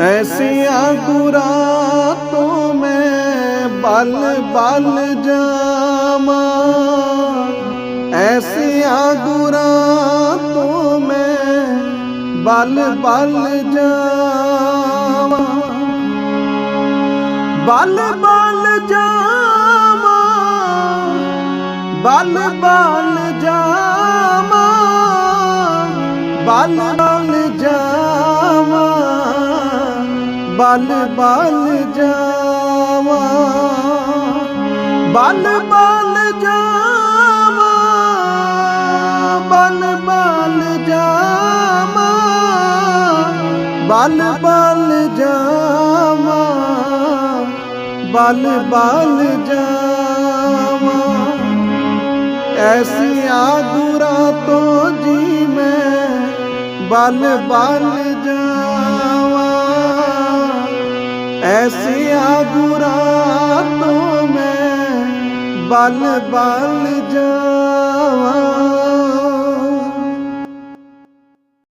ਐਸੀਆਂ ਗੁਰਾਂ ਤੋਂ ਮੈਂ ਬਲ ਬਲ ਜਾਵਾਂ ਐਸੀਆਂ ਗੁਰਾਂ ਤੋਂ ਮੈਂ ਬਲ ਬਲ ਜਾਵਾਂ ਬਲ ਬਲ ਜਾਵਾਂ ਬਲ ਬਲ ਜਾਵਾਂ ਬਲ ਬਲ ਬਲ ਜਾਵਾਂ, ਬਲ ਬਲ ਜਾਵਾਂ, ਬਲ ਬਲ ਜਾਵਾਂ, ਬਲ ਬਲ ਜਾਵਾਂ, ਬਲ ਬਲ ਜਾਵਾਂ। ਐਸੀਆਂ ਗੁਰਾਂ ਤੋਂ ਜੀ ਮੈਂ ਬਲ ਬਲ ਜਾਵਾਂ। ਐਸੀਆਂ ਗੁਰਾਂ ਤੋਂ ਮੈਂ ਬਲ ਬਲ ਜਾਵਾਂ